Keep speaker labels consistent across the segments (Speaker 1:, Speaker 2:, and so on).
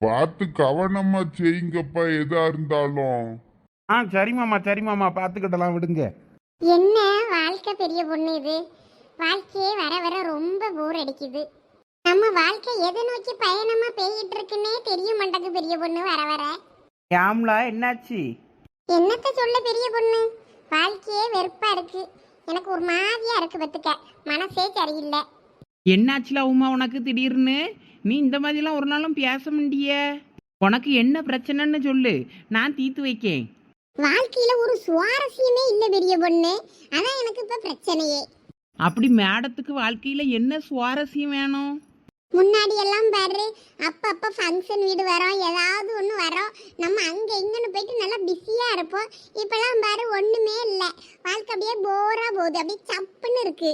Speaker 1: பார்த்து கவனமா செய்யுங்கப்பா எதா இருந்தாலும்.
Speaker 2: ஆ சரி மாமா சரி மாமா பார்த்துக்கிட்டலாம் விடுங்க.
Speaker 3: என்ன வாழ்க்கை பெரிய பொண்ணு இது? வாழ்க்கையே வர வர ரொம்ப போர் அடிக்குது. நம்ம வாழ்க்கை எதை நோக்கி பயணமா பெய்யிட்டு இருக்குன்னே தெரிய மாட்டேங்குது பெரிய பொண்ணு வர வர.
Speaker 2: யாம்லா என்னாச்சு?
Speaker 3: என்னத்த சொல்ல பெரிய பொண்ணு? வாழ்க்கையே வெறுப்பா இருக்கு. எனக்கு ஒரு மாதிரியா இருக்கு பத்துக்க மனசே சரியில்லை.
Speaker 4: என்னாச்சுல உமா உனக்கு திடீர்னு? நீ இந்த மாதிரிலாம் ஒரு நாளும் பேச முடிய உனக்கு என்ன பிரச்சனைன்னு சொல்லு. நான் தீர்த்து வைக்கேன்.
Speaker 3: வாழ்க்கையில ஒரு சுவாரஸ்யமே இல்ல பெரிய பொண்ணு. அதான் எனக்கு இப்ப பிரச்சனையே.
Speaker 4: அப்படி மேடத்துக்கு வாழ்க்கையில என்ன சுவாரஸ்யம் வேணும்?
Speaker 3: முன்னாடி எல்லாம் பாரு அப்பப்ப ஃபங்க்ஷன் வீடு வரோம் ஏதாவது ஒன்று வரோம். நம்ம அங்கே இங்கன்னு போயிட்டு நல்லா பிஸியாக இருப்போம். இப்போலாம் பாரு ஒன்றுமே இல்லை. வாழ்க்கை அப்படியே போராக போகுது. அப்படியே சப்புன்னு இருக்கு.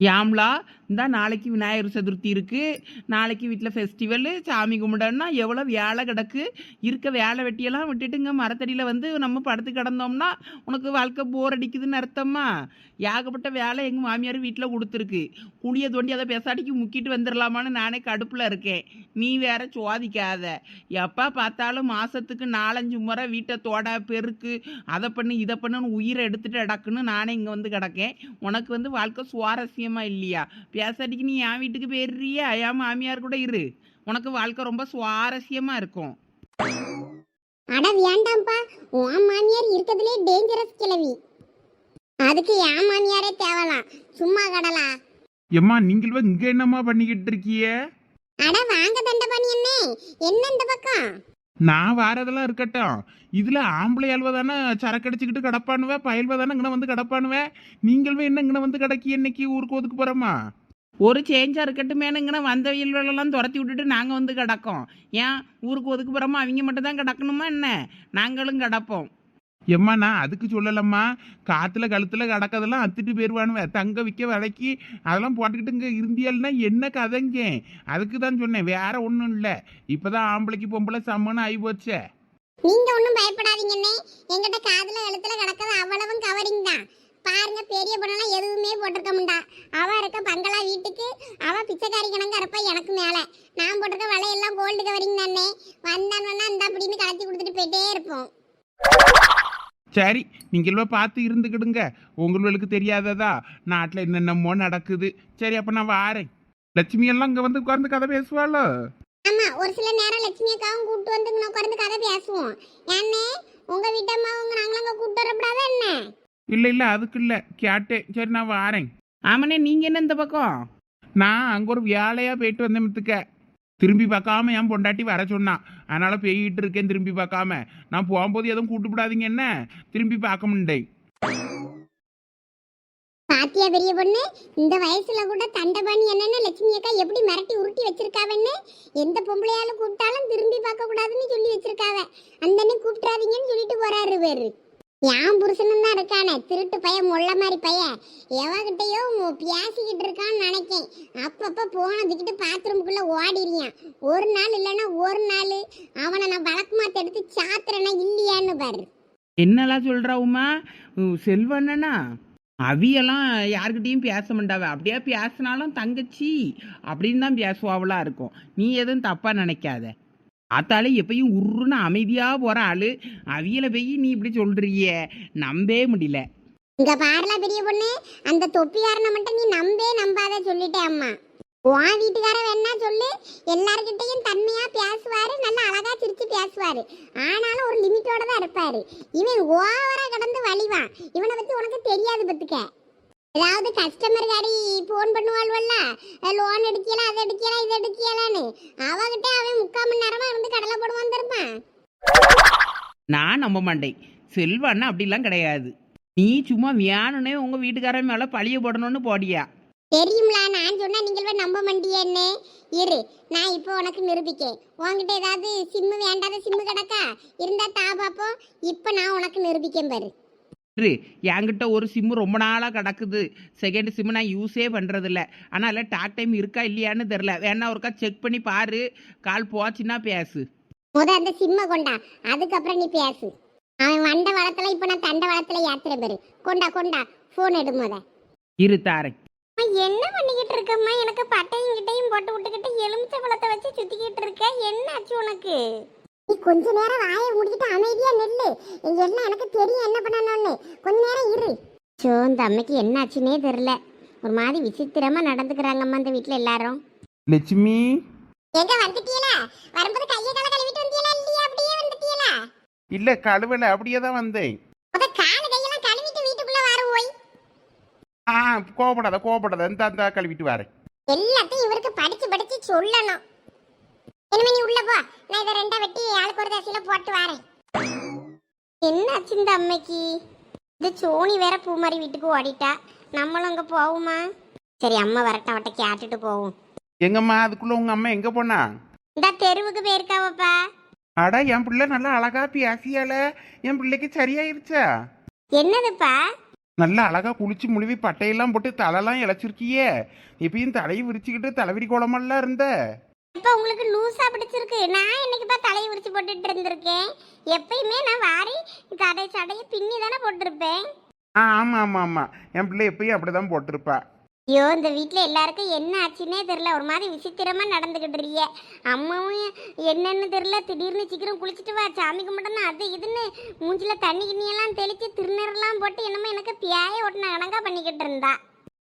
Speaker 4: யாம்லா இந்த நாளைக்கு விநாயகர் சதுர்த்தி இருக்குது நாளைக்கு வீட்டில் ஃபெஸ்டிவலு சாமி கும்பிடன்னா எவ்வளோ வேலை கிடக்கு. இருக்க வேலை வெட்டியெல்லாம் விட்டுட்டுங்க மரத்தடியில் வந்து நம்ம படுத்து கிடந்தோம்னா உனக்கு வாழ்க்கை போர் அடிக்குதுன்னு அர்த்தமா? ஏகப்பட்ட வேலை எங்கள் மாமியார் வீட்டில் கொடுத்துருக்கு. குழிய தோண்டி அதை பெசாடிக்கு முக்கிட்டு வந்துடலாமான்னு நானே கடுப்பில் இருக்கேன். நீ வேற சுவாதிக்காத எப்போ பார்த்தாலும் மாதத்துக்கு நாலஞ்சு முறை வீட்டை தோட பெருக்கு அதை பண்ணு இதை பண்ணுன்னு உயிரை எடுத்துட்டு அடக்குன்னு நானே இங்கே வந்து கிடக்கேன். உனக்கு வந்து வாழ்க்கை சுவாரஸ்யமாக இல்லையா? பேசாட்டிக்கு நீ என் வீட்டுக்கு போயிடுறியா? என் மாமியார் கூட இரு. உனக்கு வாழ்க்கை ரொம்ப சுவாரஸ்யமா இருக்கும்.
Speaker 3: அட வேண்டாம்ப்பா. உன் மாமியார் இருக்கிறதுலே டேஞ்சரஸ் கிழவி. அதுக்கு என் மாமியாரே தேவலாம். சும்மா கடலா.
Speaker 2: எம்மா நீங்கள் இங்க என்னம்மா பண்ணிக்கிட்டு இருக்கிய?
Speaker 3: அட வாங்க தண்டபாணி என்ன என்ன இந்த பக்கம்?
Speaker 2: நான் வாரதெல்லாம் இருக்கட்டும். இதுல ஆம்பளை அல்வா தானே சரக்கு அடிச்சுக்கிட்டு கிடப்பானுவே? பயல்வா தானே இங்கே வந்து கிடப்பானுவே? நீங்களும் என்ன இங்கே வந்து கிடக்கி இன்னைக்கு ஊருக்கு ஒதுக்கு போறோமா
Speaker 4: ஒரு சேஞ்சா இருக்கட்டுமேனுங்கன்னு வந்த வெயிலெல்லாம் துரத்தி விட்டுட்டு நாங்கள் வந்து கிடக்கோம். ஏன்? ஊருக்கு ஒதுக்கு போகிறோமா அவங்க மட்டும் தான் கிடக்கணுமா என்ன? நாங்களும் கிடப்போம்.
Speaker 2: எம்மா நான் அதுக்கு சொல்லலம்மா. காத்துல கழுத்துல கிடக்கதெல்லாம் அத்துட்டு போயிருவானுவே. தங்க விற்க விலைக்கு அதெல்லாம் போட்டுக்கிட்டு இங்கே இருந்தியல்னா என்ன கதைங்க? அதுக்கு தான் சொன்னேன். வேற ஒன்றும் இல்லை. இப்போதான் ஆம்பளைக்கு பொம்பளை சம்மன்னு ஆகி போச்சே.
Speaker 3: நீங்க ஒன்றும் பயப்படாதீங்கண்ணே. எங்கிட்ட காதுல எழுத்துல கிடக்கிறது அவ்வளவும் கவரிங் தான். பாருங்க பெரிய பொண்ணெல்லாம் எதுவுமே போட்டிருக்க மாட்டா அவ இருக்க பங்களா வீட்டுக்கு அவ பிச்சைக்காரி கணக்கா இருப்பா எனக்கு மேல. நான் போட்டிருக்க வலையெல்லாம் கோல்டு கவரிங் தானே. வந்தானோன்னா இந்த அப்படின்னு கலத்தி கொடுத்துட்டு போயிட்டே இருப்போம்.
Speaker 2: சரி நீங்களும் பார்த்து இருந்துக்கிடுங்க. உங்களுக்கு தெரியாததா? நாட்டில் என்னென்னமோ நடக்குது. சரி அப்போ நான் வாரேன். லட்சுமி எல்லாம் இங்கே வந்து உட்கார்ந்து கதை பேசுவாளோ?
Speaker 3: ஆமா ஒரு சில நேரம் லட்சுமி அக்காவும் கூட்டு வந்து உட்கார்ந்து கதை பேசுவோம். ஏன்னே உங்க வீட்டம்மா உங்க நாங்களும் அங்க கூட்டு வரப்படாத என்ன?
Speaker 2: இல்லை இல்லை அதுக்கு இல்லை. கேட்டேன் சரி நான் வாரேன்.
Speaker 4: ஆமாண்ணே நீங்கள் என்ன இந்த பக்கம்?
Speaker 2: நான் அங்கே ஒரு வேலையாக போயிட்டு வந்தேன் மித்துக்க. திரும்பி பார்க்காம என் பொண்டாட்டி வர சொன்னான் அதனால போயிட்டு இருக்கேன் திரும்பி பார்க்காம. நான் போகும்போது எதுவும் கூட்டுப்படாதீங்க என்ன? திரும்பி பார்க்க முடியேன்
Speaker 3: பாத்தியா பெரிய பொண்ணு? இந்த வயசுல கூட தண்டபாணி என்னன்னு லட்சுமி அக்கா எப்படி மிரட்டி உருட்டி வச்சிருக்காவன்னு? எந்த பொம்பளையாலும் கூப்பிட்டாலும் திரும்பி பார்க்க கூடாதுன்னு சொல்லி வச்சிருக்காவ. அந்த அண்ணன் கூப்பிட்றாதீங்கன்னு சொல்லிட்டு போறாரு பேரு என் புருஷனும் தான் இருக்கானே திருட்டு பையன் முள்ள மாதிரி பையன். எவகிட்டயோ பேசிக்கிட்டு இருக்கான்னு நினைக்கேன். அப்பப்போ போனதுக்கிட்டு பாத்ரூமுக்குள்ளே ஓடிடுறியான் ஒரு நாள் இல்லைன்னா ஒரு நாள். அவனை நான் வழக்கமாத்த எடுத்து சாத்துறேன்னா இல்லையான்னு பாரு.
Speaker 4: என்னெல்லாம் சொல்கிறா உமா? செல்வண்ணனா? அவியெல்லாம் யாருக்கிட்டேயும் பேச மாட்டாவே. அப்படியே பேசினாலும் தங்கச்சி அப்படின்னு தான் பேசுவாவளா இருக்கும். நீ எதுவும் தப்பாக நினைக்காத. ஆத்தாலே எப்பயும் உருன்னு அமைதியாக போகிற ஆளு. அவியல போய் நீ இப்படி சொல்றியே நம்பவே முடியல.
Speaker 3: இங்க பாருல பெரிய பொண்ணு. அந்த தொப்பிக்காரனை மட்டும் நீ நம்பே நம்பாத சொல்லிட்டே அம்மா. உன் வீட்டுக்கார வேணா சொல்லு. எல்லார்கிட்டையும் தன்மையா பேசுவாரு நல்லா அழகா சிரிச்சு பேசுவாரு. ஆனாலும் ஒரு லிமிட்டோட தான் இருப்பாரு. இவன் ஓவரா கடந்து வழிவான் இவனை பத்தி உனக்கு தெரியாது பத்துக்க. ஏதாவது கஸ்டமர் காரி ஃபோன் பண்ணுவாள்வல்ல? லோன் எடுக்கலாம் அதை எடுக்கலாம் இதை எடுக்கலான்னு. அவகிட்ட அவன் முக்கால் மணி நேரமா இருந்து கடலை போடுவான் தருப்பான்
Speaker 4: நான் நம்ப மாட்டேன். செல்வண்ணா அப்படிலாம் கிடையாது. நீ சும்மா வேணும்னே உங்கள் வீட்டுக்காரன் மேலே பழிய போடணும்னு போடியா?
Speaker 3: தெரியும்ல நான் சொன்னா நீங்களே நம்ப மாட்டியேன்னு. இரு நான் இப்போ உனக்கு நிரூபிக்கேன் உன்கிட்ட ஏதாவது சிம்மு வேண்டாத சிம்மு கிடக்கா? இருந்தா தா பாப்போம். இப்போ நான் உனக்கு நிரூபிக்கேன் பாரு.
Speaker 4: இரு. என்கிட்ட ஒரு சிம்மு ரொம்ப நாளாக கிடக்குது. செகண்ட் சிம்மு நான் யூஸே பண்ணுறதில்ல ஆனால் டாக் டைம் இருக்கா இல்லையான்னு தெரில வேணா ஒருக்கா செக் பண்ணி பாரு. கால் போச்சுன்னா பேசு.
Speaker 3: முத அந்த சிம்மை கொண்டா. அதுக்கப்புறம் நீ பேசு. அவன் வண்ட வளத்துல இப்போ நான் தண்ட வளத்துல ஏத்துற பாரு. கொண்டா கொண்டா. ஃபோன் எடு முத.
Speaker 4: இரு தாரேன்.
Speaker 3: என்ன பண்ணிக்கிட்டு இருக்க என்னக்கம்மா எனக்கு பட்டையும் கிட்டையும் போட்டு விட்டுக்கிட்டு எலுமிச்சை பழத்தை வச்சு சுத்திக்கிட்டு இருக்க. என்னாச்சு உனக்கு? நீ கொஞ்ச நேரம் வாயை முடிக்கிட்டு அமைதியா நில்லு. இங்க எல்லாம் எனக்கு தெரியும் என்ன பண்ணணும்னு. கொஞ்ச நேரம் இரு. சோ இந்த அம்மைக்கு என்னாச்சுன்னே தெரியல. ஒரு மாதிரி விசித்திரமா நடந்துக்கிறாங்கம்மா இந்த வீட்ல எல்லாரும்.
Speaker 2: லட்சுமி?
Speaker 3: எங்க வந்துட்டீங்களா? வரும்போது கையை கால கழுவிட்டு வந்தீங்களா இல்லையா? அப்படியே வந்துட்டீங்களா?
Speaker 2: இல்ல கழுவல. அப்படியே தான் வந்தேன்.
Speaker 3: முத காலு கையெல்லாம் கழுவிட்டு வீட்டுக்குள்ள வர போய்
Speaker 2: ஆ கோவப்படாத கோவப்படாத. இந்த அந்த கழுவிட்டு வரேன்.
Speaker 3: எல்லாத்தையும் இவருக்கு படிச்சு படிச்சு சொல்லணும். இனிமே நீ உள்ள போ. நான் இதை ரெண்டா வெட்டி ஆளுக்கு ஒரு தசையில போட்டு வரேன். என்னாச்சு இந்த அம்மைக்கு? இது சோனி வேற பூமாரி வீட்டுக்கு ஓடிட்டா. நம்மளும் அங்க போவோமா? சரி அம்மா வரட்டும் அவட்ட கேட்டுட்டு போவோம்.
Speaker 2: எங்கம்மா அதுக்குள்ள உங்க அம்மா எங்க போனா?
Speaker 3: இந்த தெருவுக்கு போயிருக்காவப்பா.
Speaker 2: அட என் பிள்ளை நல்லா அழகா பேசியால. என் பிள்ளைக்கு சரியாயிருச்சா?
Speaker 3: என்னதுப்பா?
Speaker 2: நல்லா அழகா குளிச்சு முழுவி பட்டையெல்லாம் போட்டு தலைலாம் இழைச்சிருக்கியே. எப்பயும் தலையை விரிச்சுக்கிட்டு தலைவிரி கோலமெல்லாம் இருந்த.
Speaker 3: இப்ப உங்களுக்கு லூசா பிடிச்சிருக்கு. நான் என்னைக்குப்பா தலையை விரிச்சு போட்டுட்டு இருந்திருக்கேன்? எப்பயுமே நான் வாரி கடை சடையை பின்னி தானே போட்டிருப்பேன்.
Speaker 2: ஆ ஆமா ஆமா ஆமா. என் பிள்ளை எப்பயும் அப்படிதான் போட்டிருப்பா.
Speaker 3: ஐயோ இந்த வீட்டில் எல்லாருக்கும் என்ன ஆச்சுன்னே தெரில ஒரு மாதிரி விசித்திரமா நடந்துக்கிட்டு இருக்கிய அம்மாவும் என்னன்னு தெரில திடீர்னு சீக்கிரம் குளிச்சுட்டு வா. சாமி கும்பிடணும் அது இதுன்னு மூஞ்சில தண்ணி கிண்ணியெல்லாம் தெளிச்சு திருநீரெல்லாம் போட்டு என்னமோ எனக்கு பியாய ஒட்டின கணக்கா பண்ணிக்கிட்டு இருந்தா.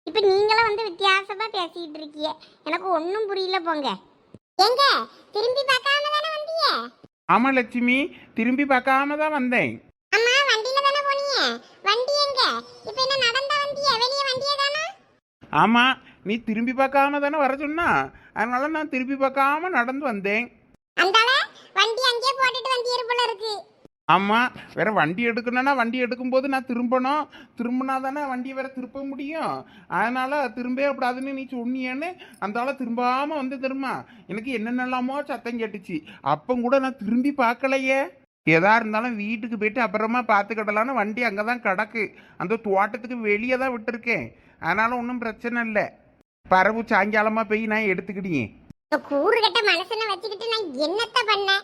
Speaker 3: இப்போ நீங்களும் வந்து வித்தியாசமா பேசிக்கிட்டு இருக்கிய எனக்கு ஒன்றும் புரியல போங்க. எங்க? திரும்பி பார்க்காம தானே வந்தீங்க
Speaker 2: ஆமா லட்சுமி. திரும்பி பார்க்காம தான் வந்தேன்.
Speaker 3: அம்மா வண்டியில தானே போனீங்க? வண்டி எங்க? இப்போ என்ன நடந்தா வந்தீங்க வெளியே வண்டியே தானே?
Speaker 2: ஆமா நீ திரும்பி பார்க்காம தானே வர சொன்னா. அதனால நான் திரும்பி பார்க்காம நடந்து வந்தேன்.
Speaker 3: அந்தால வண்டி அங்கேயே போட்டுட்டு வந்தீர் போல இருக்கு.
Speaker 2: ஆமாம் வேற வண்டி எடுக்கணும்னா வண்டி எடுக்கும்போது நான் திரும்பணும். திரும்பினா தானே வண்டியை வேற திருப்ப முடியும். அதனால் திரும்பவே கூடாதுன்னு நீ சொன்னியேன்னு அந்த ஆளை திரும்பாமல் வந்து திரும்ப எனக்கு என்னென்னலாமோ சத்தம் கேட்டுச்சு. அப்போ கூட நான் திரும்பி பார்க்கலையே. எதா இருந்தாலும் வீட்டுக்கு போயிட்டு அப்புறமா பார்த்துக்கிடலான்னு வண்டி அங்கே தான் கிடக்கு. அந்த தோட்டத்துக்கு வெளியே தான் விட்டுருக்கேன். அதனால் ஒன்றும் பிரச்சனை இல்லை. பரவு சாயங்காலமாக போய் நான் எடுத்துக்கிட்டேன்.
Speaker 3: கூறுகட்ட கூறு கட்ட வச்சுக்கிட்டு நான் என்னத்த பண்ணேன்?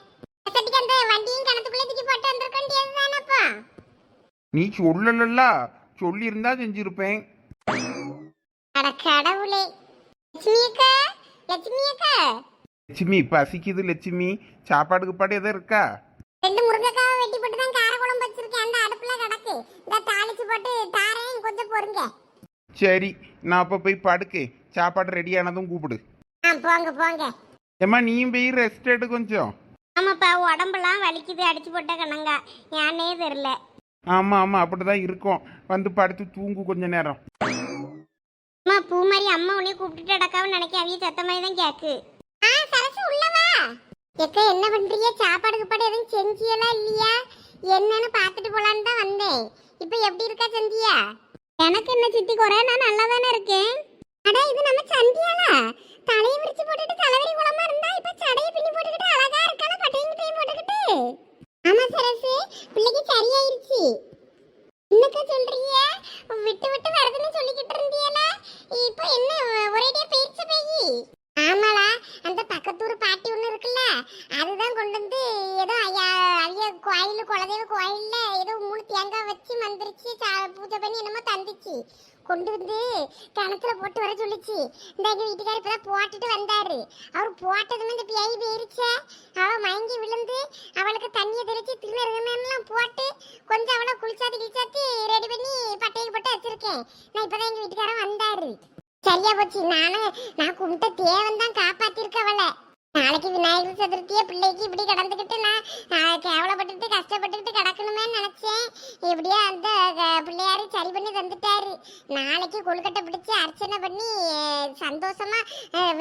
Speaker 2: நீ சொல்லலல்ல. சொல்லியிருந்தா செஞ்சிருப்பேன்.
Speaker 3: அட கடவுளே. லட்சுமி
Speaker 2: பசிக்குது லட்சுமி. சாப்பாடு கீப்பாடு எதுவும் இருக்கா?
Speaker 3: ரெண்டு முருங்கைக்காவை வெட்டி போட்டு தான் கார குழம்பு வச்சிருக்கேன். அந்த அடுப்புல கிடக்கு. இந்த தாளிச்சு போட்டு தாரேன். கொஞ்சம் பொறுங்க.
Speaker 2: சரி நான் அப்போ போய் படுக்கு. சாப்பாடு ரெடி ஆனதும் கூப்பிடு.
Speaker 3: போங்க போங்க.
Speaker 2: ஏம்மா நீயும் போய் ரெஸ்ட் எடு கொஞ்சம்.
Speaker 3: ஆமாப்பா உடம்பெல்லாம் வலிக்குது அடிச்சு போட்ட கணங்கா ஏன்னே தெரியல.
Speaker 2: ஆமாம் ஆமாம் அப்படி தான் இருக்கும். வந்து படுத்து தூங்கு கொஞ்ச நேரம்.
Speaker 3: அம்மா பூ மாதிரி அம்மா உன்னைய கூப்பிட்டுட்டு அடக்காவும் நினைக்க அவிய சத்த மாதிரி தான் கேக்கு. ஆ சரசு உள்ளவா எக்க என்ன பண்றீங்க? சாப்பாடு கீப்பாடு எதுவும் செஞ்சியெல்லாம் இல்லையா? என்னன்னு பார்த்துட்டு போலான்னு தான் வந்தேன். இப்போ எப்படி இருக்கா சந்தியா? எனக்கு என்ன சித்தி குறை? நான் நல்லா தானே இருக்கேன். அட இது நம்ம சந்தியாலா தலையை விரிச்சு போட்டுட்டு தலைவரி குளமா இருந்தா இப்ப சடையை பின்னி போட்டுக்கிட்டு அழகா இருக்கான பட்டையும் கிட்டையும் போட்டுக்கிட்டு? ஆமா சரசு பிள்ளைக்கு சரியாயிருச்சு. என்னக்கா சொல்றீங்க? விட்டு விட்டு வருதுன்னு சொல்லிக்கிட்டு இருந்தியல இப்போ என்ன ஒரேடியா பேச்சு பேயி. ஆமாடா அந்த பக்கத்தூர் பாட்டி ஒன்று இருக்குல்ல அதுதான் கொண்டு வந்து ஏதோ ஐயா ஐயா கோயில் குலதெய்வ கோயில்ல ஏதோ மூணு தேங்காய் வச்சு மந்திரிச்சு பூஜை பண்ணி என்னமோ தந்துச்சு. கொண்டு வந்து கிணத்துல போட்டு வர சொல்லிச்சு. இந்த எங்க வீட்டுக்காரர் இப்பதான் போட்டுட்டு வந்தாரு. அவர் போட்டதுமே இந்த பேய் போயிருச்சே. அவள் மயங்கி விழுந்து அவளுக்கு தண்ணியை தெளிச்சு திருநெல்லாம் போட்டு கொஞ்சம் அவளை குளிச்சாத்தி கிழிச்சாத்தி ரெடி பண்ணி பட்டையில் போட்டு வச்சிருக்கேன். நான் இப்போ தான் எங்கள் வீட்டுக்காரன் வந்தாரு. சரியா போச்சு. நானும் நான் கும்பிட்ட தேவன் தான் காப்பாத்திருக்கவள. நாளைக்கு விநாயகர் சதுர்த்தியை பிள்ளைக்கு இப்படி கடந்துக்கிட்டு நான் கேவலப்பட்டுட்டு கஷ்டப்பட்டுக்கிட்டு கிடக்கணுமே நினைச்சேன். இப்படியே அந்த பிள்ளையாரு சரி பண்ணி தந்துட்டாரு. நாளைக்கு கொழுக்கட்டை பிடிச்சி அர்ச்சனை பண்ணி சந்தோஷமா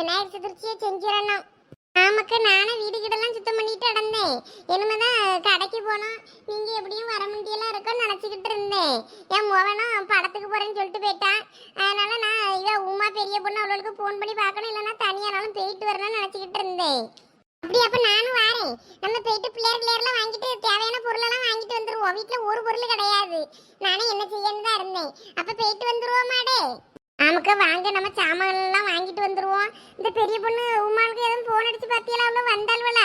Speaker 3: விநாயகர் சதுர்த்தியை செஞ்சிடணும். ஆமாக்கா நானும் வீடு கிட்டலாம் சுத்தம் பண்ணிட்டு அடந்தேன் இனிமேதான் கடைக்கு போனோம் நீங்க எப்படியும் வர முடியலாம் இருக்கும்னு நினைச்சுக்கிட்டு இருந்தேன். என் முகனும் படத்துக்கு போறேன்னு சொல்லிட்டு போயிட்டான். அதனால நான் இவ உமா பெரிய பொண்ணு அவளுக்கு ஃபோன் பண்ணி பார்க்கணும். இல்லைன்னா தனியானாலும் போயிட்டு வரணும்னு நினைச்சுக்கிட்டு இருந்தேன். அப்படி அப்ப நானும் வரேன். நம்ம போயிட்டு பிள்ளையர் பிள்ளையர்லாம் வாங்கிட்டு தேவையான பொருளெல்லாம் வாங்கிட்டு வந்துருவோம். வீட்டுல ஒரு பொருள் கிடையாது. நானே என்ன செய்யணும் தான் இருந்தேன். அப்ப போயிட்டு வந்துருவோமாடே. நமக்கு வாங்க நம்ம சாமான்லாம் வாங்கிட்டு வந்துருவோம். இந்த பெரிய பொண்ணு உமாளுக்கு எதுவும் ஃபோன் அடிச்சு பார்த்தியல அவ்வளோ வந்தாள்வல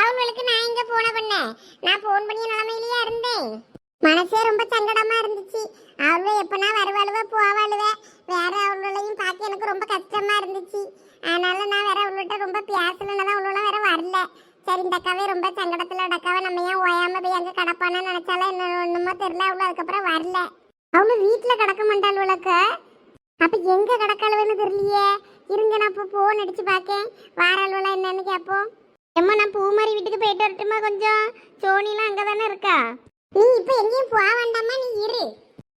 Speaker 3: அவங்களுக்கு நான் இங்கே ஃபோனை பண்ணேன்? நான் ஃபோன் பண்ணிய நிலமையிலேயே இருந்தேன். மனசே ரொம்ப சங்கடமாக இருந்துச்சு. அவளோ எப்போனா வருவாளுவ போவாளுவ. வேற அவளோடையும் பார்க்க எனக்கு ரொம்ப கஷ்டமாக இருந்துச்சு. அதனால நான் வேற அவள்கிட்ட ரொம்ப பேசலன்னா அவளோட வேற வரல. சரி இந்த அக்காவே ரொம்ப சங்கடத்தில் அடக்காவை நம்ம ஏன் ஓயாமல் போய் அங்கே கிடப்பானு நினச்சாலும் என்ன ஒன்றுமோ தெரில அவ்வளோ அதுக்கப்புறம் வரல. அவளும் வீட்டில் கிடக்க மாட்டாள் உலக்க அப்ப எங்க கடக்காளவன்னு தெரியலையே. இருங்க நான் இப்போ போன் அடிச்சு பார்க்கேன் வாராள்வெல்லாம் என்னன்னு கேட்போம் எம்மா நான் பூமாரி வீட்டுக்கு போயிட்டு வரட்டுமா கொஞ்சம்? சோனிலாம் அங்கே தானே இருக்கா? நீ இப்போ எங்கேயும் போக வேண்டாமா? நீ இரு.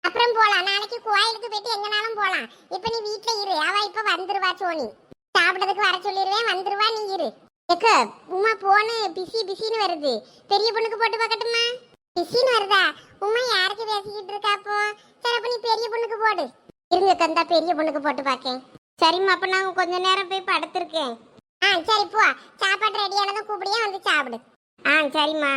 Speaker 3: அப்புறம் போகலாம் நாளைக்கு கோயிலுக்கு போயிட்டு எங்கனாலும் போகலாம் இப்போ நீ வீட்டில் இரு. அவள் இப்போ வந்துருவா சோனி. சாப்பிடறதுக்கு வர சொல்லிடுவேன். வந்துருவா நீ இரு. எக்க உமா போனு பிசி பிசின்னு வருது. பெரிய பொண்ணுக்கு போட்டு பார்க்கட்டுமா? பிசின்னு வருதா? உமா யாருக்கு பேசிக்கிட்டு இருக்கா அப்போ? சரி அப்போ நீ பெரிய பொண்ணுக்கு போடு. இருங்க கந்தா பெரிய பொண்ணுக்கு போட்டு பார்க்கேன் சரிம்மா அப்ப நான் கொஞ்ச நேரம் போய் படுத்திருக்கேன். ஆ சரி போ. சாப்பாடு ரெடியானதும் கூப்பிடியே வந்து சாப்பிடு. ஆ சரிம்மா.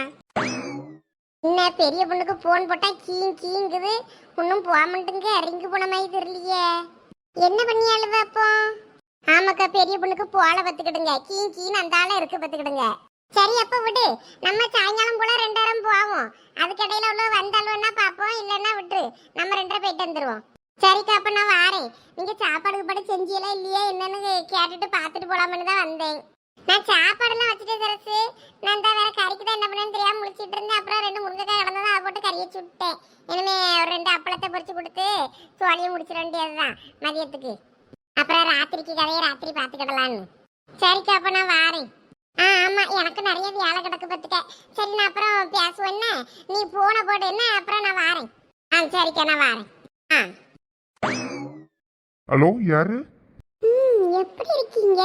Speaker 3: என்ன பெரிய பொண்ணுக்கு போன் போட்டா கீங் கீங்குது. ஒன்றும் போக மாட்டேங்க ரிங்கு போன மாதிரி தெரியலையே. என்ன பண்ணி அழுவ அப்போ? ஆமாக்கா பெரிய பொண்ணுக்கு போல பத்துக்கிடுங்க கீங் கீன்னு அந்த ஆள இருக்கு பத்துக்கிடுங்க சரி அப்ப விடு. நம்ம சாயங்காலம் போல ரெண்டாயிரம் போவோம். அதுக்கிடையில உள்ள வந்தாலும்னா பார்ப்போம் இல்லைன்னா விட்டு நம்ம ரெண்டரை போயிட்டு வந்துருவோம். சரிக்கா அப்ப நான் வாரேன். நீங்க சாப்பாடுக்கு படி செஞ்சியெல்லாம் இல்லையா என்னன்னு கேட்டுட்டு பார்த்துட்டு போலாம்னு தான் வந்தேன். நான் சாப்பாடுலாம் வச்சுட்டேன் சரசு. நான் தான் வேற கறிக்கு தான் என்ன பண்ணேன்னு தெரியாம முழிச்சிட்டு இருந்தேன். அப்புறம் ரெண்டு முருங்கைக்காய் கிடந்தது அதை போட்டு கறியை சுட்டேன். இனிமே ஒரு ரெண்டு அப்பளத்தை பொறிச்சு கொடுத்து சோழியை முடிச்சிட வேண்டியதுதான் மதியத்துக்கு. அப்புறம் ராத்திரிக்கு கதையை ராத்திரி பார்த்துக்கிடலான்னு. சரிக்கா அப்ப நான் வாரேன். ஆ ஆமா எனக்கு நிறைய வேலை கிடக்கு பத்துக்க சரி நான் அப்புறம் பேசுவேன் நீ போன போடு என்ன? அப்புறம் நான் வாரேன். ஆ சரிக்கா நான் வாரேன். ஆ.
Speaker 1: ஹலோ யாரு?
Speaker 3: ம் எப்படி இருக்கீங்க?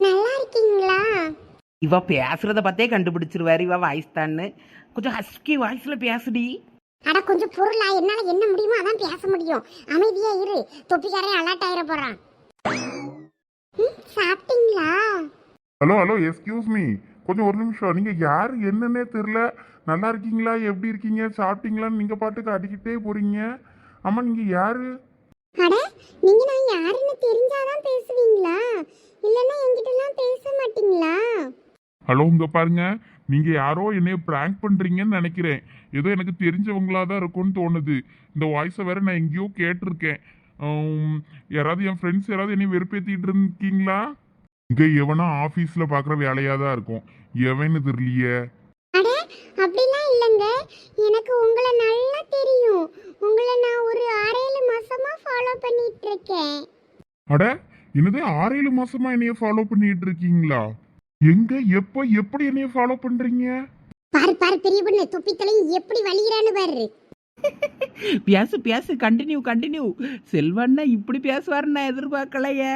Speaker 3: நல்லா இருக்கீங்களா?
Speaker 4: இவ பேசுறத பார்த்தே கண்டுபிடிச்சிருவாரு இவ வாய்ஸ் தான்னு. கொஞ்சம் ஹஸ்கி வாய்ஸ்ல பேசுடி.
Speaker 3: அட கொஞ்சம் பொருளா என்னால என்ன முடியுமோ அதான் பேச முடியும். அமைதியா இரு தொப்பிக்காரன் அலர்ட் ஆயிர போறான். ம், சாப்பிட்டீங்களா?
Speaker 1: ஹலோ ஹலோ எஸ்கியூஸ் மீ கொஞ்சம் ஒரு நிமிஷம் நீங்க யாரு என்னன்னே தெரியல. நல்லா இருக்கீங்களா? எப்படி இருக்கீங்க? சாப்பிட்டீங்களான்னு நீங்க பாட்டுக்கு அடிக்கிட்டே போறீங்க. ஆமா நீங்க யாரு?
Speaker 3: அட நீங்க நான் யாருன்னு தெரிஞ்சாதான் பேசுவீங்களா? இல்லைன்னா என்கிட்டலாம் பேச மாட்டீங்களா?
Speaker 1: ஹலோ இங்க பாருங்க. நீங்க யாரோ என்னைய பிராங்க் பண்றீங்கன்னு நினைக்கிறேன். ஏதோ எனக்கு தெரிஞ்சவங்களா தான் இருக்கும்னு தோணுது. இந்த வாய்ஸை வேற நான் எங்கேயோ கேட்டிருக்கேன். யாராவது என் ஃப்ரெண்ட்ஸ் யாராவது என்னை வெறுப்பேத்திட்டு இருக்கீங்களா? இங்க எவனா ஆபீஸ்ல பாக்குற வேலையா தான் இருக்கும். எவன்னு தெரியலையே
Speaker 3: அட அப்படிலாம் இல்லைங்க. எனக்கு உங்களை நல்லா தெரியும் உங்களை நான் ஒரு ஆறேழு மாசமா ஃபாலோ பண்ணிட்டு இருக்கேன்
Speaker 1: அட என்னது ஆறு ஏழு மாசமா என்னைய ஃபாலோ பண்ணிட்டு இருக்கீங்களா எங்க எப்ப எப்படி என்னைய ஃபாலோ பண்றீங்க?
Speaker 3: பாரு பாரு பெரிய பொண்ணு தொப்பித்தலையும் எப்படி வலிகிறான்னு பாரு.
Speaker 4: பேசு பேசு கண்டினியூ கண்டினியூ செல்வண்ணா இப்படி பேசுவாருன்னு நான் எதிர்பார்க்கலையே.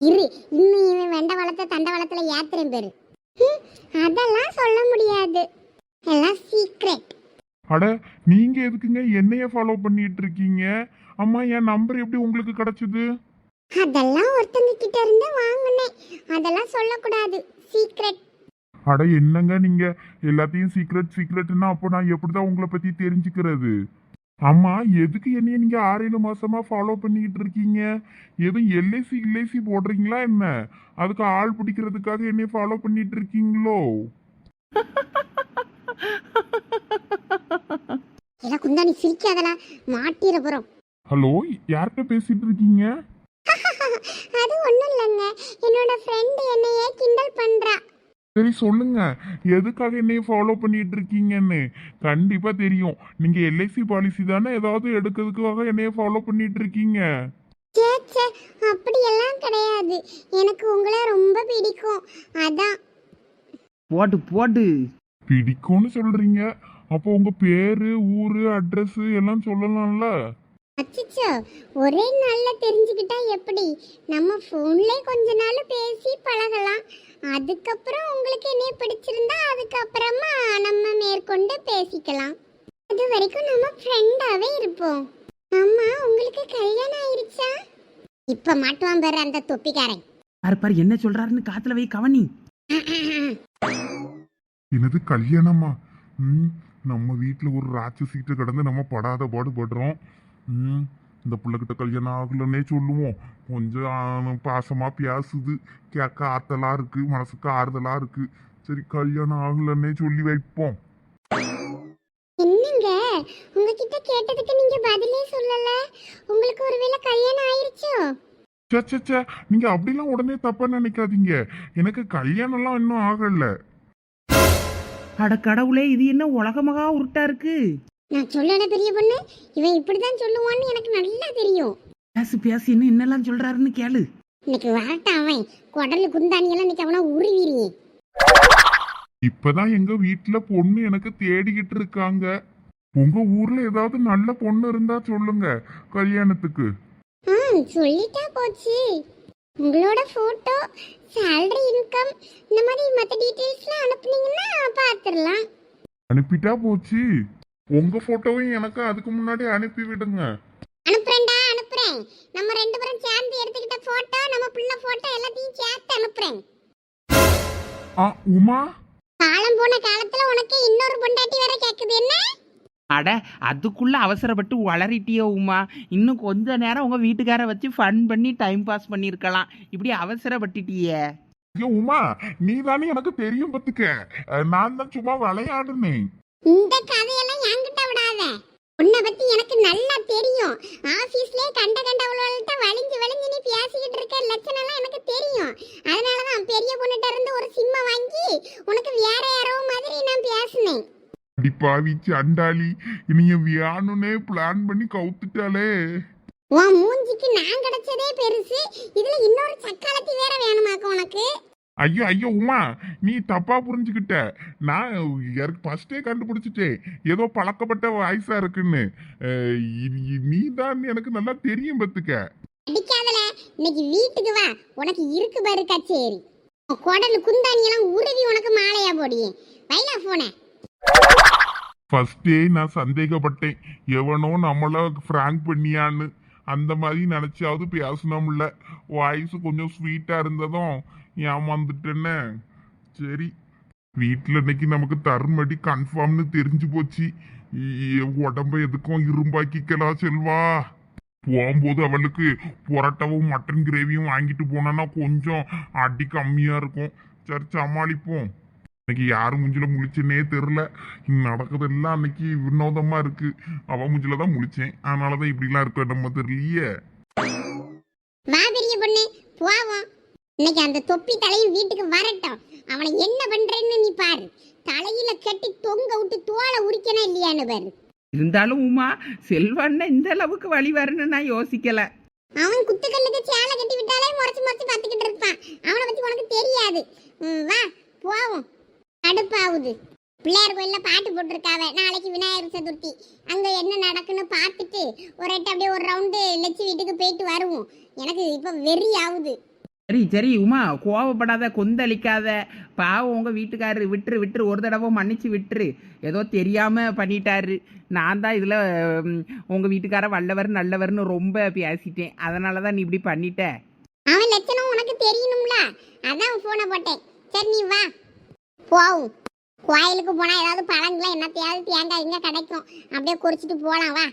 Speaker 3: இரு இன்னும் இவன் வெண்ட வளத்தை தண்ட வளத்துல ஏத்துறேன் பேரு. அதெல்லாம் சொல்ல முடியாது. எல்லாம் சீக்ரெட்
Speaker 1: அட நீங்க எதுக்குங்க என்னைய ஃபாலோ பண்ணிட்டு இருக்கீங்க அம்மா என் நம்பர் எப்படி உங்களுக்கு கிடைச்சது?
Speaker 3: அதெல்லாம் ஒருத்தங்க கிட்ட இருந்து வாங்கினேன். அதெல்லாம் சொல்லக்கூடாது. சீக்ரெட்
Speaker 1: அட என்னங்க நீங்க? எல்லாத்தையும் சீக்ரெட் சீக்ரெட்னா அப்போ நான் எப்படிதான் உங்களை பத்தி தெரிஞ்சுக்கிறது? அம்மா எதுக்கு என்னைய நீங்க ஆறு ஏழு மாசமா ஃபாலோ பண்ணிக்கிட்டு இருக்கீங்க? எதுவும் எல்ஐசி எல்ஐசி போடுறீங்களா என்ன? அதுக்கு ஆள் பிடிக்கிறதுக்காக என்னைய ஃபாலோ பண்ணிட்டு இருக்கீங்களோ?
Speaker 3: இல்ல மாட்டிர போறோம்.
Speaker 1: ஹலோ யார்கிட்ட பேசிட்டு இருக்கீங்க?
Speaker 3: அது ஒண்ணும் இல்லைங்க. என்னோட ஃப்ரெண்ட் என்னையே கிண்டல் பண்றா.
Speaker 1: சரி சொல்லுங்க. எதுக்காக என்னைய ஃபாலோ பண்ணிட்டு இருக்கீங்கன்னு? கண்டிப்பா தெரியும். நீங்க எல்ஐசி பாலிசி தானே ஏதாவது எடுக்கிறதுக்காக என்னைய ஃபாலோ பண்ணிட்டு இருக்கீங்க?
Speaker 3: சே சே அப்படியெல்லாம் கிடையாது. எனக்கு உங்களை ரொம்ப பிடிக்கும். அதான்.
Speaker 4: போட்டு போட்டு
Speaker 1: பிடிக்கும்னு சொல்றீங்க. அப்போ உங்க பேரு ஊரு அட்ரஸ் எல்லாம் சொல்லலாம்ல?
Speaker 3: அச்சச்சோ ஒரே நாள்ல தெரிஞ்சுக்கிட்டா எப்படி? நம்ம ஃபோன்ல கொஞ்ச நாள் பேசி பழகலாம். அதுக்கப்புறம் உங்களுக்கு என்ன பிடிச்சிருந்தா அதுக்கப்புறமா நம்ம மேற்கொண்டு பேசிக்கலாம். அது வரைக்கும் நம்ம ஃப்ரெண்டாவே இருப்போம். அம்மா உங்களுக்கு கல்யாணம் ஆயிருச்சா? இப்ப மாட்டுவான் பாரு அந்த தொப்பிக்காரன்.
Speaker 4: பாரு பாரு என்ன சொல்றாருன்னு காத்துல வை கவனி.
Speaker 1: என்னது கல்யாணமா? ம் நம்ம வீட்டில் ஒரு ராட்சசிக்கிட்ட கிடந்து நம்ம படாத பாடு படுறோம் ம் இந்த பிள்ளைகிட்ட கல்யாணம் ஆகலன்னே சொல்லுவோம். கொஞ்சம் ஆ, பாசமா பேசுது. கேட்க ஆத்தலா இருக்கு மனசுக்கு ஆறுதலா இருக்கு. சரி கல்யாணம் ஆகலன்னே சொல்லி வைப்போம்.
Speaker 3: என்னங்க? உங்ககிட்ட கேட்டதுக்கு நீங்க பதிலே சொல்லல. உங்களுக்கு ஒருவேளை கல்யாணம் ஆயிருச்சோ?
Speaker 1: சே சே சே நீங்க அப்படிலாம் உடனே தப்பா நினைக்காதீங்க. எனக்கு கல்யாணம்லாம் இன்னும் ஆகல.
Speaker 4: அட கடவுளே இது என்ன உலகமகா உருட்டா இருக்கு?
Speaker 3: நான் சொல்லல பெரிய பொண்ணு? இவன் இப்படிதான் சொல்லுவான்னு எனக்கு நல்லா தெரியும்.
Speaker 4: பேசு பேசு இன்னும் என்னெல்லாம் சொல்றாருன்னு கேளு.
Speaker 3: இன்னைக்கு வரட்டான் அவன். குடலு குந்தானியெல்லாம் இன்னைக்கு அவனை உருவிடுங்க
Speaker 1: இப்பதான் எங்க வீட்டுல பொண்ணு எனக்கு தேடிக்கிட்டு இருக்காங்க. உங்க ஊர்ல ஏதாவது நல்ல பொண்ணு இருந்தா சொல்லுங்க கல்யாணத்துக்கு.
Speaker 3: ஆ சொல்லிட்டா போச்சு. உங்களோட ஃபோட்டோ சேலரி இன்கம் இந்த மாதிரி மற்ற டீட்டெயில்ஸ்லாம் அனுப்புனீங்கன்னா பார்த்துடலாம்
Speaker 1: அனுப்பிட்டா போச்சு. உங்க போட்டோவையும் எனக்கு அதுக்கு முன்னாடி அனுப்பி விடுங்க.
Speaker 3: அனுப்புறேன்டா அனுப்புறேன். நம்ம ரெண்டு பேரும் சேர்ந்து எடுத்துக்கிட்ட ஃபோட்டோ நம்ம பிள்ளை ஃபோட்டோ எல்லாத்தையும் சேர்த்து அனுப்புறேன்.
Speaker 1: ஆ உமா?
Speaker 3: காலம் போன காலத்துல உனக்கு இன்னொரு பொண்டாட்டி வேற கேக்குது என்ன?
Speaker 4: அட அதுக்குள்ள அவசரப்பட்டு வளரிட்டியோ உமா? இன்னும் கொஞ்ச நேரம் உங்க வீட்டுக்கார வச்சு ஃபன் பண்ணி டைம் பாஸ் பண்ணியிருக்கலாம் இப்படி அவசரப்பட்டுட்டியே.
Speaker 1: ஐயோ உமா நீ தானே எனக்கு தெரியும் பத்துக்க அஹ், நான் தான் சும்மா விளையாடுனேன்.
Speaker 3: இந்த கதையெல்லாம் என்கிட்ட விடாத உன்னை பத்தி எனக்கு நல்லா தெரியும். ஆபீஸ்லயே கண்ட கண்டவள்கிட்ட வலிஞ்சு வலிஞ்சு நீ பேசிக்கிட்டு இருக்க லட்சணம் எல்லாம் எனக்கு தெரியும். அதனாலதான் பெரிய பொண்ணுகிட்ட இருந்து ஒரு சிம்ம வாங்கி உனக்கு வேற யாரோ மாதிரி நான் பேசினேன்.
Speaker 1: அடி பாவி அண்டாளி நீங்க வியானுனே பிளான் பண்ணி கவுத்துட்டாலே
Speaker 3: உன் மூஞ்சிக்கு நான் கிடைச்சதே பெருசு. இதுல இன்னொரு சக்காலத்தி வேற வேணுமாக்க உனக்கு?
Speaker 1: ஐயோ ஐயோ உமா நீ தப்பா புரிஞ்சுக்கிட்ட. நான் ஃபர்ஸ்டே கண்டுபிடிச்சிட்டேன். ஏதோ பழக்கப்பட்ட வாய்ஸா இருக்குன்னு. நீ தான் எனக்கு நல்லா தெரியும் பத்துக்க
Speaker 3: அடிக்காதல இன்னைக்கு வீட்டுக்கு வா. உனக்கு இருக்கு பாரு கச்சேரி. குடல் குந்தாணி எல்லாம் உருவி உனக்கு மாலையா போடியே. வைலா போன.
Speaker 1: ஃபர்ஸ்டே நான் சந்தேகப்பட்டேன். எவனோ நம்மள ஃப்ராங்க் பண்ணியான்னு. அந்த மாதிரி நினைச்சாவது பேசணும்ல. வாய்ஸ் கொஞ்சம் ஸ்வீட்டா இருந்ததும் ஏமாந்துட்டேன்னு சரி வீட்டில் இன்னைக்கு நமக்கு தருமடி கன்ஃபார்ம்னு தெரிஞ்சு போச்சு உடம்ப எதுக்கும் இரும்பாக்கிக்கலாம் செல்வா போகும்போது அவளுக்கு புரட்டவும் மட்டன் கிரேவியும் வாங்கிட்டு போனோன்னா கொஞ்சம் அடி கம்மியாக இருக்கும் சரி சமாளிப்போம் இன்னைக்கு யார் முஞ்சில் முழிச்சேன்னே தெரில நடக்குதெல்லாம் அன்னைக்கு வினோதமாக இருக்கு அவள் முஞ்சில் தான் முழிச்சேன் அதனால தான் இப்படிலாம் இருக்க நம்ம தெரியலையே
Speaker 3: வா பெரிய பொண்ணு போவோம் இன்னைக்கு அந்த தொப்பி தலையும் வீட்டுக்கு வரட்டும். அவனை என்ன பண்றேன்னு நீ பாரு. தலையில கட்டி தொங்க விட்டு தோலை உரிக்கணும் இல்லையான்னு பாரு.
Speaker 4: இருந்தாலும் உமா செல்வண்ண இந்த அளவுக்கு வழி வரணும்னு நான் யோசிக்கல.
Speaker 3: அவன் குத்துக்கல்லுக்கு சேலை கட்டி விட்டாலே முறைச்சு முறைச்சு பார்த்துக்கிட்டு இருப்பான். அவனை பத்தி உனக்கு தெரியாது. வா போவோம். கடுப்பாகுது பிள்ளையார் கோயில்ல பாட்டு போட்டிருக்காவ. நாளைக்கு விநாயகர் சதுர்த்தி. அங்க என்ன நடக்குன்னு பார்த்துட்டு ஒரு எட்டு அப்படியே ஒரு ரவுண்டு லட்சு வீட்டுக்கு போயிட்டு வருவோம். எனக்கு இப்ப வெறி ஆகுது.
Speaker 4: சரி சரி உமா கோவப்படாத கொந்தளிக்காத பாவம் உங்கள் வீட்டுக்காரரு விட்டுரு விட்டுரு ஒரு தடவை மன்னிச்சு விட்டுரு. ஏதோ தெரியாமல் பண்ணிட்டாரு. நான் தான் இதில் உங்கள் வீட்டுக்கார வல்லவர் நல்லவர்னு ரொம்ப பேசிட்டேன். அதனால தான் நீ இப்படி பண்ணிட்ட.
Speaker 3: அவன் லட்சணம் உனக்கு தெரியணும்ல? அதான் ஃபோனை போட்டேன். சரி நீ வா. போவும். கோயிலுக்கு போனால் ஏதாவது பழங்களா என்னத்தையாவது தேங்காய் எங்கே கிடைக்கும். அப்படியே குறிச்சிட்டு போகலாம் வா.